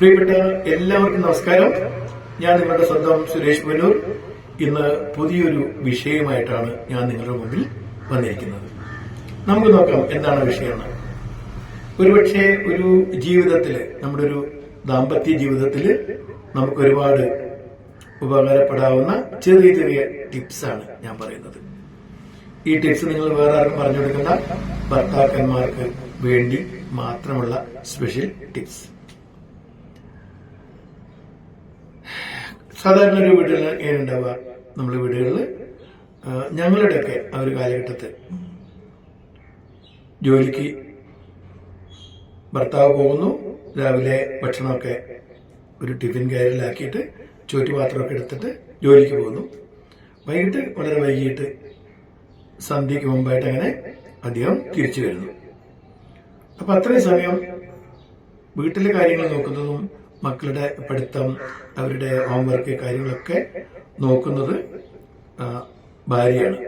പ്രിയപ്പെട്ട എല്ലാവർക്കും നമസ്കാരം. ഞാൻ നിങ്ങളുടെ സ്വന്തം സുരേഷ് പുനൂർ ഇന്ന് പുതിയൊരു വിഷയമായിട്ടാണ് ഞാൻ നിങ്ങളുടെ മുമ്പിൽ വന്നിരിക്കുന്നത്. നമുക്ക് നോക്കാം എന്താണ് വിഷയം ഒരുപക്ഷെ ഒരു ജീവിതത്തിൽ നമ്മുടെ ഒരു ദാമ്പത്യ ജീവിതത്തിൽ നമുക്ക് ഒരുപാട് ഉപകാരപ്പെടാവുന്ന ചെറിയ ചെറിയ ടിപ്സാണ് ഞാൻ പറയുന്നത്. ഈ ടിപ്സ് നിങ്ങൾ വേറെ ആർക്കും പറഞ്ഞു കൊടുക്കുന്ന ഭർത്താക്കന്മാർക്ക് വേണ്ടി മാത്രമുള്ള സ്പെഷ്യൽ ടിപ്സ് സാധാരണ ഒരു വീട്ടിൽ ഉണ്ടാവുക നമ്മുടെ വീടുകളിൽ ഞങ്ങളുടെയൊക്കെ ആ ഒരു കാലഘട്ടത്തിൽ ജോലിക്ക് ഭർത്താവ് പോകുന്നു. രാവിലെ ഭക്ഷണമൊക്കെ ഒരു ടിഫിൻ കയറിലാക്കിയിട്ട് ചോറ്റുപാത്രമൊക്കെ എടുത്തിട്ട് ജോലിക്ക് പോകുന്നു. വൈകിട്ട് വളരെ വൈകിട്ട് സന്ധ്യയ്ക്ക് മുമ്പായിട്ട് അങ്ങനെ അദ്ദേഹം തിരിച്ചു വരുന്നു. അപ്പൊ അത്രയും സമയം വീട്ടിലെ കാര്യങ്ങൾ നോക്കുന്നതും മക്കളുടെ പഠിത്തം അവരുടെ ഹോംവർക്ക് കാര്യങ്ങളൊക്കെ നോക്കുന്നത് ഭാര്യയാണ്.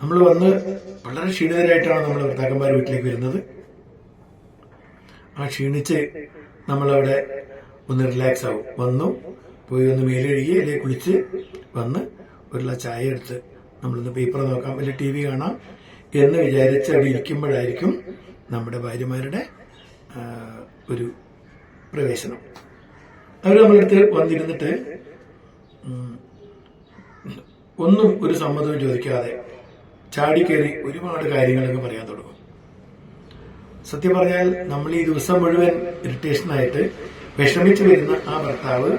നമ്മൾ വന്ന് വളരെ ക്ഷീണിതരായിട്ടാണ് നമ്മൾ ഭർത്താക്കന്മാർ വീട്ടിലേക്ക് വരുന്നത്. ആ ക്ഷീണിച്ച് നമ്മളവിടെ ഒന്ന് റിലാക്സ് ആവും. വന്നു പോയി ഒന്ന് മേലൊഴുകി അല്ലെങ്കിൽ കുളിച്ച് വന്ന് ഒരു ചായ എടുത്ത് നമ്മളൊന്ന് പേപ്പർ നോക്കാം അല്ലെങ്കിൽ ടി വി കാണാം എന്ന് വിചാരിച്ച് അവിടെ ഇരിക്കുമ്പോഴായിരിക്കും നമ്മുടെ ഭാര്യമാരുടെ ഒരു പ്രവേശനം. അവർ നമ്മളടുത്ത് വന്നിരുന്നിട്ട് ഒന്നും ഒരു സമ്മതവും ചോദിക്കാതെ ചാടിക്കേറി ഒരുപാട് കാര്യങ്ങളൊക്കെ പറയാൻ തുടങ്ങും. സത്യം പറഞ്ഞാൽ നമ്മൾ ഈ ദിവസം മുഴുവൻ ഇറിറ്റേഷനായിട്ട് വിഷമിച്ചു വരുന്ന ആ ഭർത്താവ്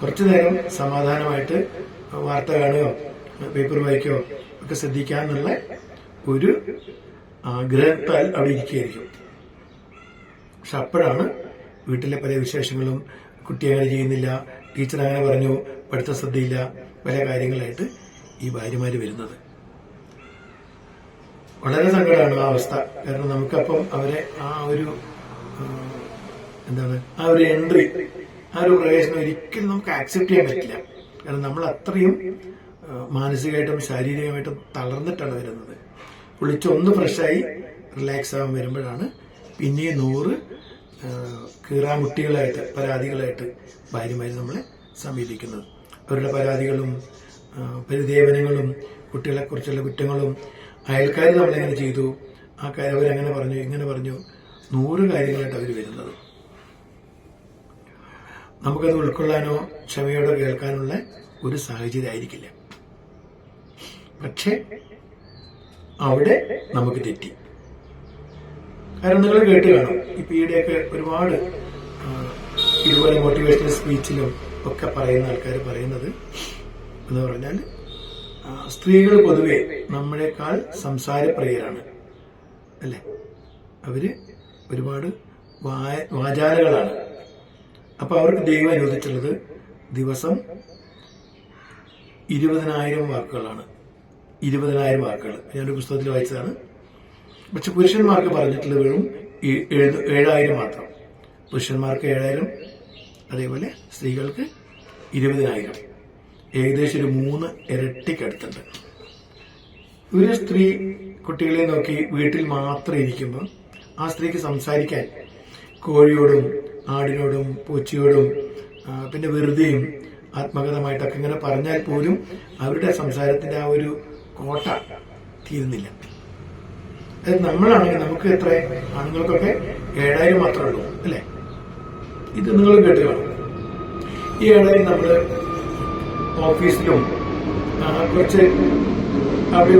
കുറച്ചു നേരം സമാധാനമായിട്ട് വാർത്ത കാണുകയോ പേപ്പർ വായിക്കുകയോ ഒക്കെ ശ്രദ്ധിക്കാന്നുള്ള ഒരു ആഗ്രഹത്താൽ അവിടെ ഇരിക്കുകയായിരിക്കും. പക്ഷെ അപ്പോഴാണ് വീട്ടിലെ പല വിശേഷങ്ങളും കുട്ടി അങ്ങനെ ചെയ്യുന്നില്ല ടീച്ചർ അങ്ങനെ പറഞ്ഞു പഠിത്ത ശ്രദ്ധയില്ല പല കാര്യങ്ങളായിട്ട് ഈ ഭാര്യമാര് വരുന്നത്. വളരെ സങ്കടമാണ് ആ അവസ്ഥ. കാരണം നമുക്കപ്പം അവരെ ആ ഒരു എന്താണ് ആ ഒരു എൻട്രി ആ ഒരു പ്രവേശനം ഒരിക്കലും നമുക്ക് ആക്സെപ്റ്റ് ചെയ്യാൻ പറ്റില്ല. കാരണം നമ്മൾ അത്രയും മാനസികമായിട്ടും ശാരീരികമായിട്ടും തളർന്നിട്ടാണ് വരുന്നത്. കുളിച്ചൊന്ന് ഫ്രഷായി റിലാക്സ് ആവാൻ വരുമ്പോഴാണ് പിന്നെ നൂറ് കീറാമുട്ടികളായിട്ട് പരാതികളായിട്ട് ഭാര്യമാര് നമ്മളെ സമീപിക്കുന്നത്. അവരുടെ പരാതികളും പരിദേവനങ്ങളും പരിദേവനങ്ങളും കുട്ടികളെക്കുറിച്ചുള്ള കുറ്റങ്ങളും അയൽക്കാർ നമ്മളെങ്ങനെ ചെയ്തു ആ കാര്യം അവരെങ്ങനെ പറഞ്ഞു ഇങ്ങനെ പറഞ്ഞു നൂറ് കാര്യങ്ങളായിട്ട് അവർ വരുന്നത്. നമുക്കത് ഉൾക്കൊള്ളാനോ ക്ഷമയോടെ കേൾക്കാനുള്ള ഒരു സാഹചര്യം ആയിരിക്കില്ല. പക്ഷേ അവിടെ നമുക്ക് തെറ്റി. കാരണം നിങ്ങൾ കേട്ട് കാണും ഇപ്പൊ ഈയിടെയൊക്കെ ഒരുപാട് ഇതുപോലെ മോട്ടിവേഷണൽ സ്പീച്ചിലും ഒക്കെ പറയുന്ന ആൾക്കാർ പറയുന്നത് എന്ന് പറഞ്ഞാൽ സ്ത്രീകൾ പൊതുവെ നമ്മളെക്കാൾ സംസാരപ്രിയരാണ്. അല്ലെ? അവർ ഒരുപാട് വാചാലകളാണ്. അപ്പൊ അവർക്ക് ദൈവം അനുവദിച്ചുള്ളത് ദിവസം ഇരുപതിനായിരം വാക്കുകളാണ്. ഇരുപതിനായിരം വാക്കുകൾ ഞാനൊരു പുസ്തകത്തിൽ വായിച്ചതാണ്. പക്ഷെ പുരുഷന്മാർക്ക് പറഞ്ഞിട്ടുള്ള വെറും ഏഴായിരം മാത്രം. പുരുഷന്മാർക്ക് ഏഴായിരം അതേപോലെ സ്ത്രീകൾക്ക് ഇരുപതിനായിരം. ഏകദേശം ഒരു മൂന്ന് ഇരട്ടിക്കടുത്തുണ്ട്. ഒരു സ്ത്രീ കുട്ടികളെ നോക്കി വീട്ടിൽ മാത്രം ഇരിക്കുമ്പോൾ ആ സ്ത്രീക്ക് സംസാരിക്കാൻ കോഴിയോടും ആടിനോടും പൂച്ചയോടും പിന്നെ വെറുതെയും ആത്മകഥമായിട്ടൊക്കെ ഇങ്ങനെ പറഞ്ഞാൽ പോലും അവരുടെ സംസാരത്തിന്റെ ആ ഒരു കോട്ട തീരുന്നില്ല. അത് നമ്മളാണെങ്കിൽ നമുക്ക് എത്ര? ആണുങ്ങൾക്കൊക്കെ ഏഴായിരം മാത്രമേ ഉള്ളൂ അല്ലേ? ഇത് നിങ്ങൾ കേട്ട് കാണും ഈ ഏഴായിരം നമ്മൾ ഓഫീസിലും കുറച്ച് അവിടെ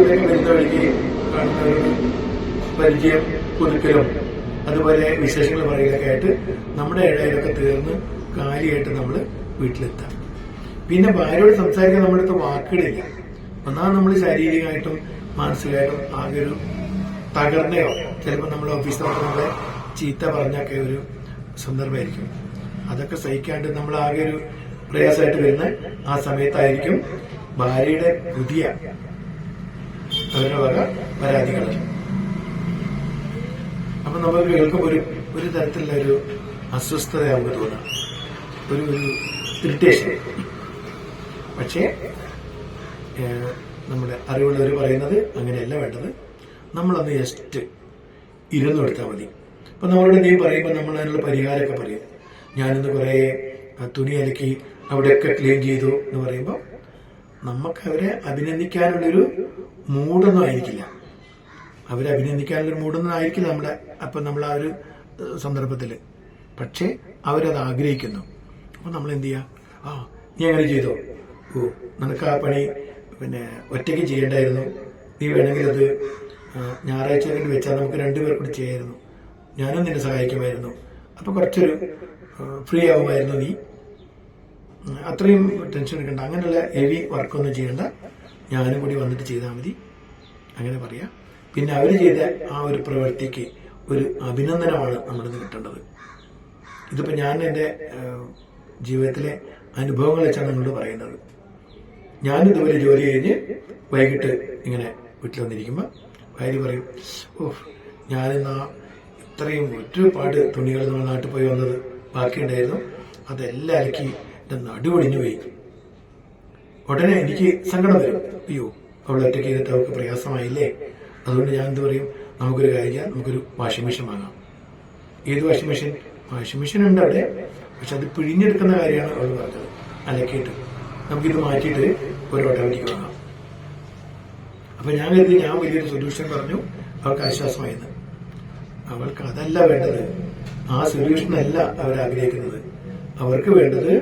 പരിചയം പുതുക്കലും അതുപോലെ വിശേഷങ്ങൾ പറയുകയൊക്കെ ആയിട്ട് നമ്മുടെ ഏഴായിരമൊക്കെ തീർന്ന് കാലിയായിട്ട് നമ്മൾ വീട്ടിലെത്താം. പിന്നെ ഭാര്യയോട് സംസാരിക്കാൻ നമ്മുടെ അടുത്ത് വാക്കുകളില്ല. ഒന്നാമത് നമ്മൾ ശാരീരികമായിട്ടും മാനസികമായിട്ടും ആകെ ഒരു തകർന്നയോ? ചിലപ്പോൾ നമ്മൾ ഓഫീസ് നമ്മളെ ചീത്ത പറഞ്ഞൊക്കെ ഒരു സന്ദർഭമായിരിക്കും. അതൊക്കെ സഹിക്കാണ്ട് നമ്മൾ ആകെ ഒരു പ്രയാസമായിട്ട് വരുന്ന ആ സമയത്തായിരിക്കും ഭാര്യയുടെ പുതിയ അവരുടെ വക പരാതികൾ അപ്പൊ നമുക്ക് കേൾക്കുമ്പോൾ ഒരു ഒരു തരത്തിലുള്ള ഒരു അസ്വസ്ഥതയാവുക തോന്നാം. ഒരു ഒരു ഇറിറ്റേഷൻ പക്ഷേ നമ്മുടെ അറിവുള്ളവർ പറയുന്നത് അങ്ങനെയല്ല വേണ്ടത്. നമ്മളൊന്ന് ജസ്റ്റ് ഇരുന്ന് കൊടുത്താൽ മതി. അപ്പൊ നമ്മളോട് നീ പറയുമ്പോൾ നമ്മൾ അതിനുള്ള പരിഹാരമൊക്കെ പറയും. ഞാനിന്ന് കുറെ തുണി അലക്കി അവിടെയൊക്കെ ക്ലീൻ ചെയ്തു എന്ന് പറയുമ്പോൾ നമുക്ക് അവരെ അഭിനന്ദിക്കാനുള്ളൊരു മൂഡൊന്നും ആയിരിക്കില്ല. അവരെ അഭിനന്ദിക്കാനുള്ളൊരു മൂഡൊന്നും ആയിരിക്കില്ല നമ്മുടെ അപ്പൊ നമ്മൾ ആ ഒരു സന്ദർഭത്തിൽ പക്ഷേ അവരത് ആഗ്രഹിക്കുന്നു. അപ്പൊ നമ്മൾ എന്ത് ചെയ്യാ ആ നീ അങ്ങനെ ചെയ്തോ. ഓ നിനക്ക് ആ പണി പിന്നെ ഒറ്റയ്ക്ക് ചെയ്യേണ്ടായിരുന്നു. നീ വേണമെങ്കിൽ അത് ഞായറാഴ്ച കഴിഞ്ഞ് വെച്ചാൽ നമുക്ക് രണ്ടുപേർ കൂടി ചെയ്യായിരുന്നു. ഞാനും നിന്നെ സഹായിക്കുമായിരുന്നു. അപ്പൊ കുറച്ചൊരു ഫ്രീ ആവുമായിരുന്നു നീ. അത്രയും ടെൻഷൻ എടുക്കണ്ട അങ്ങനെയുള്ള ഹെവി വർക്കൊന്നും ചെയ്യണ്ട. ഞാനും കൂടി വന്നിട്ട് ചെയ്താൽ മതി. അങ്ങനെ പറയാം. പിന്നെ അവർ ചെയ്ത ആ ഒരു പ്രവൃത്തിക്ക് ഒരു അഭിനന്ദനമാണ് നമ്മളിന്ന് കിട്ടേണ്ടത്. ഇതിപ്പോൾ ഞാൻ എന്റെ ജീവിതത്തിലെ അനുഭവങ്ങൾ വെച്ചാണ് നിങ്ങളോട് പറയുന്നത്. ഞാനിതുപോലെ ജോലി കഴിഞ്ഞ് വൈകിട്ട് ഇങ്ങനെ വീട്ടിൽ വന്നിരിക്കുമ്പോൾ ഭാര്യ പറയും ഓ ഞാനിന്ന് ആ ഇത്രയും ഒരുപാട് തുണികൾ നമ്മൾ നാട്ടിൽ പോയി വന്നത് ബാക്കിയുണ്ടായിരുന്നു. അതെല്ലാം അലക്കി എന്റെ നടുവൊടിഞ്ഞു പോയി. ഉടനെ എനിക്ക് സങ്കടം വരും. അയ്യോ അവൾ ഒറ്റയ്ക്ക് ചെയ്തിട്ട് അവൾക്ക് പ്രയാസമായില്ലേ? അതുകൊണ്ട് ഞാൻ എന്ത് പറയും? നമുക്കൊരു കാര്യം നമുക്കൊരു വാഷിംഗ് മെഷീൻ വാങ്ങാം. ഏത് വാഷിംഗ് മെഷീൻ? വാഷിംഗ് മെഷീൻ ഉണ്ട് അവിടെ. പക്ഷെ അത് പിഴിഞ്ഞെടുക്കുന്ന കാര്യമാണ് അവൾ പറഞ്ഞത്. അലക്കിയിട്ട്. നമുക്കിത് മാറ്റിയിട്ട് ഒരു ഓട്ടോമാറ്റിക് വാങ്ങാം. അപ്പൊ ഞാൻ കരുതി ഞാൻ വലിയൊരു സൊല്യൂഷൻ പറഞ്ഞു. അവൾക്ക് ആശ്വാസമായിരുന്നു. അവൾക്ക് അതല്ല വേണ്ടത്. ആ സൊല്യൂഷൻ അല്ല അവർ ആഗ്രഹിക്കുന്നത്. അവർക്ക് വേണ്ടത്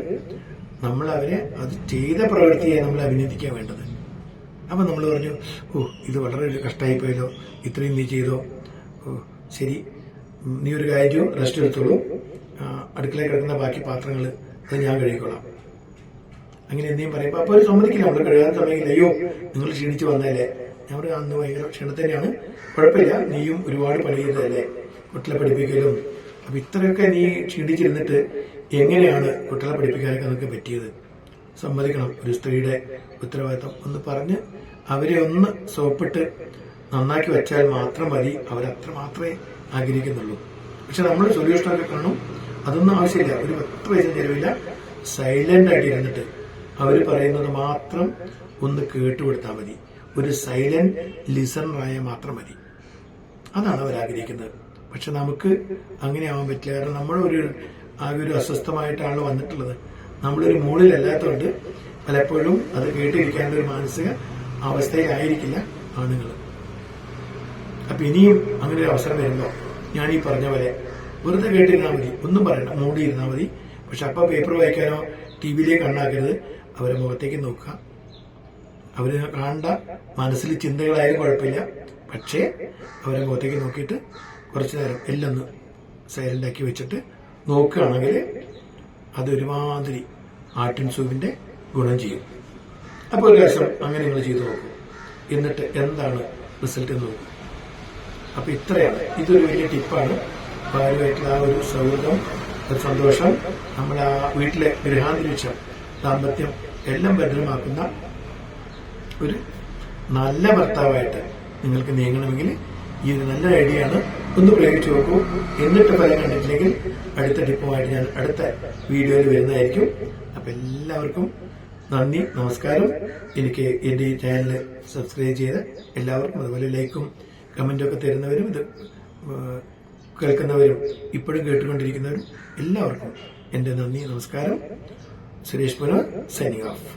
നമ്മൾ അവരെ അത് ചെയ്ത പ്രവൃത്തിയെ നമ്മൾ അഭിനന്ദിക്കാൻ വേണ്ടത്. അപ്പൊ നമ്മൾ പറഞ്ഞു ഓ ഇത് വളരെ ഒരു പോയല്ലോ ഇത്രയും നീ ചെയ്തോ. ഓ ശരി. നീ ഒരു കാര്യം റെസ്റ്റ് എടുത്തോളൂ. അടുക്കളയിൽ കിടക്കുന്ന ബാക്കി പാത്രങ്ങൾ അത് ഞാൻ കഴുകിക്കോളാം. അങ്ങനെ എന്തെങ്കിലും പറയുമ്പോൾ അപ്പോൾ അവർ സമ്മതിക്കില്ല. നമ്മൾ കഴുകാൻ സമ്മതിക്കില്ല അയ്യോ നിങ്ങൾ ക്ഷീണിച്ച് വന്നതല്ലേ? ഞാൻ പറയും അന്ന് ഭയങ്കര ക്ഷീണം തന്നെയാണ് കുഴപ്പമില്ല. നീയും ഒരുപാട് ചെയ്തതല്ലേ? കുട്ടികളെ പഠിപ്പിക്കലും. അപ്പൊ ഇത്രയൊക്കെ നീ ക്ഷീണിച്ചിരുന്നിട്ട് എങ്ങനെയാണ് കുട്ടികളെ പഠിപ്പിക്കാനൊക്കെ നിനക്ക് പറ്റിയത്? സമ്മതിക്കണം. ഒരു സ്ത്രീയുടെ ഉത്തരവാദിത്തം ഒന്ന് പറഞ്ഞ് അവരെ ഒന്ന് സോപ്പിട്ട് നന്നാക്കി വെച്ചാൽ മാത്രം മതി. അവരത്ര മാത്രമേ ആഗ്രഹിക്കുന്നുള്ളൂ. പക്ഷെ നമ്മൾ സൊല്യൂഷനൊക്കെ കാണും. അതൊന്നും ആവശ്യമില്ല. ഒരു പത്ത് പൈസ ചെലവില്ല. സൈലന്റ് ആയിട്ട് ഇരുന്നിട്ട് അവർ പറയുന്നത് മാത്രം ഒന്ന് കേട്ടുകൊടുത്താൽ മതി. ഒരു സൈലന്റ് ലിസണറായ മാത്രം മതി. അതാണ് അവർ ആഗ്രഹിക്കുന്നത്. പക്ഷെ നമുക്ക് അങ്ങനെ ആവാൻ പറ്റില്ല. കാരണം നമ്മളൊരു ആകെ ഒരു അസ്വസ്ഥമായിട്ടാണ് വന്നിട്ടുള്ളത്. നമ്മളൊരു മുകളിലല്ലാത്തതുകൊണ്ട് പലപ്പോഴും അത് കേട്ടിരിക്കേണ്ട ഒരു മാനസിക അവസ്ഥയിലായിരിക്കില്ല ആണുങ്ങൾ. അപ്പൊ ഇനിയും അങ്ങനെ ഒരു അവസരം വരുമ്പോൾ ഞാൻ ഈ പറഞ്ഞ പോലെ വെറുതെ കേട്ടിരുന്നാൽ മതി. ഒന്നും പറയണ്ട. മൂടിയിരുന്നാൽ മതി. പക്ഷെ അപ്പൊ പേപ്പർ വായിക്കാനോ ടി വിയിലേക്ക് കണ്ണാക്കരുത്. അവരെ മുഖത്തേക്ക് നോക്കുക. അവർ കാണണ്ട മനസ്സിൽ ചിന്തകളായാലും കുഴപ്പമില്ല. പക്ഷേ അവരെ മുഖത്തേക്ക് നോക്കിയിട്ട് കുറച്ചു നേരം എല്ലാം ഒന്ന് സൈലന്റ് ആക്കി വെച്ചിട്ട് നോക്കുകയാണെങ്കിൽ അത് ഒരുമാതിരി ആട്ടിൻ സൂവിന്റെ ഗുണം ചെയ്യും. അപ്പോൾ ഒരു ദിവസം അങ്ങനെ നിങ്ങൾ ചെയ്തു നോക്കും. എന്നിട്ട് എന്താണ് റിസൾട്ട് എന്ന് നോക്കും. അപ്പൊ ഇത്രയാണ്. ഇതൊരു വലിയ ടിപ്പാണ് ഭാര്യമായിട്ടുള്ള ആ ഒരു സൗഹൃദം ഒരു സന്തോഷം. നമ്മൾ ആ വീട്ടിലെ ഗൃഹാന്തരീക്ഷം ദാമ്പത്യം എല്ലാം ഭദ്രമാക്കുന്ന ഒരു നല്ല ഭർത്താവായിട്ട് നിങ്ങൾക്ക് നീങ്ങണമെങ്കിൽ ഈ ഒരു നല്ല ഐഡിയ ആണ് ഒന്ന് പ്രയോഗിച്ചു നോക്കൂ. എന്നിട്ട് ഫലം കണ്ടിട്ടില്ലെങ്കിൽ അടുത്ത ടിപ്പുമായിട്ട് ഞാൻ അടുത്ത വീഡിയോയിൽ വരുന്നതായിരിക്കും. അപ്പൊ എല്ലാവർക്കും നന്ദി നമസ്കാരം. എനിക്ക് എന്റെ ഈ ചാനൽ സബ്സ്ക്രൈബ് ചെയ്ത് എല്ലാവർക്കും അതുപോലെ ലൈക്കും കമന്റും ഒക്കെ തരുന്നവരും ഇത് കേൾക്കുന്നവരും ഇപ്പോഴും കേട്ടുകൊണ്ടിരിക്കുന്നവരും എല്ലാവർക്കും എന്റെ നന്ദി നമസ്കാരം. സുരേഷ് പുനർ സൈനിങ് ഓഫ്